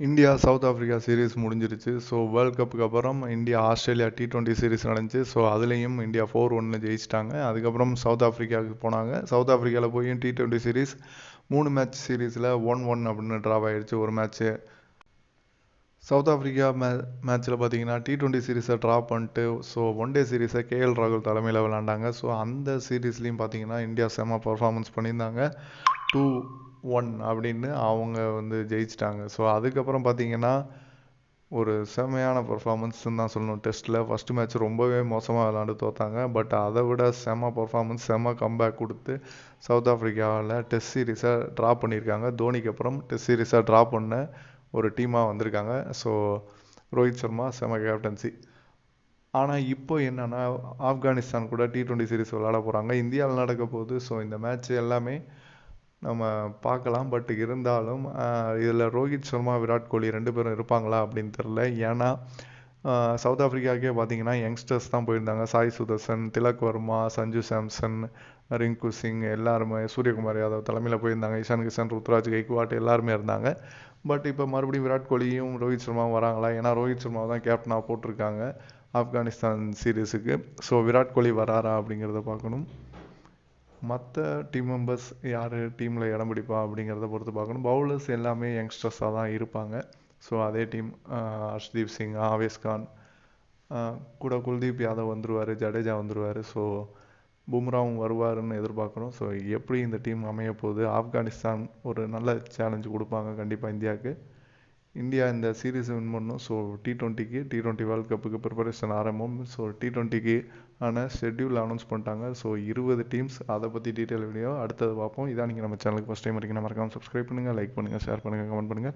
India south Africa series முடிஞ்சிருச்சு. So world கப்புக்கு அப்புறம் India Australia T twenty series நடந்துச்சு. ஸோ அதுலேயும் இந்தியா ஃபோர் ஒன்று ஜெயிச்சிட்டாங்க. அதுக்கப்புறம் சவுத் ஆஃப்ரிக்காவுக்கு போனாங்க. சவுத் ஆஃப்ரிக்காவில் போய் டி டுவெண்ட்டி சீரிஸ் மூணு மேட்ச் சீரீஸில் ஒன் ஒன் அப்படின்னு ட்ராப் ஆகிடுச்சு ஒரு மேட்ச்சு சவுத் ஆஃப்ரிக்கா மே மேட்ச்சில் பார்த்தீங்கன்னா டி டுவெண்ட்டி சீரீஸை ட்ரா பண்ணிட்டு ஸோ ஒன் டே சீரீஸை கேஎல் ராகுல் தலைமையில் விளாண்டாங்க ஸோ அந்த சீரீஸ்லேயும் பார்த்தீங்கன்னா இந்தியா செம்ம பர்ஃபார்மன்ஸ் பண்ணியிருந்தாங்க. டூ ஒன் அப்படின்னு அவங்க வந்து ஜெயிச்சிட்டாங்க. ஸோ அதுக்கப்புறம் பார்த்தீங்கன்னா ஒரு செம்மையான பர்ஃபார்மன்ஸ்ன்னு தான் சொல்லணும். டெஸ்ட்டில் ஃபஸ்ட்டு மேட்ச் ரொம்பவே மோசமாக விளாண்டு தோத்தாங்க. பட் அதை விட செம்ம பர்ஃபார்மன்ஸ் செம்ம கம்பேக் கொடுத்து சவுத் ஆஃப்ரிக்காவில் டெஸ்ட் சீரீஸை ட்ரா பண்ணியிருக்காங்க. தோனிக்கு அப்புறம் டெஸ்ட் சீரீஸை ட்ரா பண்ண ஒரு டீமாக வந்திருக்காங்க. ஸோ ரோஹித் சர்மா செம கேப்டன்சி ஆனால் இப்போ என்னென்னா ஆப்கானிஸ்தான் கூட டி டுவெண்ட்டி சீரிஸ் விளாட போகிறாங்க இந்தியாவில் நடக்க போகுது. ஸோ இந்த மேட்ச் எல்லாமே நம்ம பார்க்கலாம். பட் இருந்தாலும் இதில் ரோஹித் சர்மா விராட் கோலி ரெண்டு பேரும் இருப்பாங்களா அப்படின்னு தெரில ஏன்னா சவுத் ஆஃப்ரிக்காக்கே பார்த்தீங்கன்னா யங்ஸ்டர்ஸ் தான் போயிருந்தாங்க. சாய் சுதர்சன் திலக் வர்மா சஞ்சு சாம்சன் ரிங்கு சிங் எல்லாருமே. சூரியகுமார் யாதவ் தலைமையில் போயிருந்தாங்க. இஷான் கிஷன் ருத்ராஜ் கைக்குவாட் எல்லாருமே இருந்தாங்க. பட் இப்போ மறுபடியும் விராட் கோலியும் ரோஹித் சர்மாவும் வராங்களா? ஏன்னா ரோஹித் சர்மா தான் கேப்டனாக போட்டிருக்காங்க ஆப்கானிஸ்தான் சீரீஸுக்கு. ஸோ விராட் கோலி வராரா அப்படிங்கிறத பார்க்கணும். மற்ற டீம் மெம்பர்ஸ் யார் டீமில் இடம் பிடிப்பா அப்படிங்கிறத பொறுத்து பார்க்கணும். பவுலர்ஸ் எல்லாமே யங்ஸ்டர்ஸாக தான் இருப்பாங்க. ஸோ அதே டீம் ஹர்ஷ்தீப் சிங் ஆவேஸ் கான் கூட குல்தீப் யாதவ் வந்துடுவார் ஜடேஜா வந்துடுவார் ஸோ பும்ராவும் வருவாருன்னு எதிர்பார்க்குறோம். ஸோ எப்படி இந்த டீம் அமைய போகுது ஆப்கானிஸ்தான் ஒரு நல்ல சேலஞ்சு கொடுப்பாங்க கண்டிப்பாக இந்தியாவுக்கு. இந்தியா இந்த சீரீஸ் வின் பண்ணும். ஸோ டி டுவெண்ட்டிக்கு டி ட்வெண்ட்டி வேர்ல்ட் கப்புக்கு ப்ரிப்பரேஷன் ஆரம்பம். ஸோ டி ட்வெண்ட்டிக்கு ஆன ஷெட்யூல் அனௌன்ஸ் பண்ணிட்டாங்க. ஸோ இருபது டீம்ஸ் அதை பற்றி டீட்டெயில் வீடியோ அடுத்தது பார்ப்போம். இதான் நீங்கள் நம்ம சேனலுக்கு ஃபஸ்ட் டைம் வரைக்கும் மறக்காமல் சப்ஸ்கிரைப் பண்ணுங்கள் லைக் பண்ணுங்கள் ஷேர் பண்ணுங்கள் கமெண்ட் பண்ணுங்கள்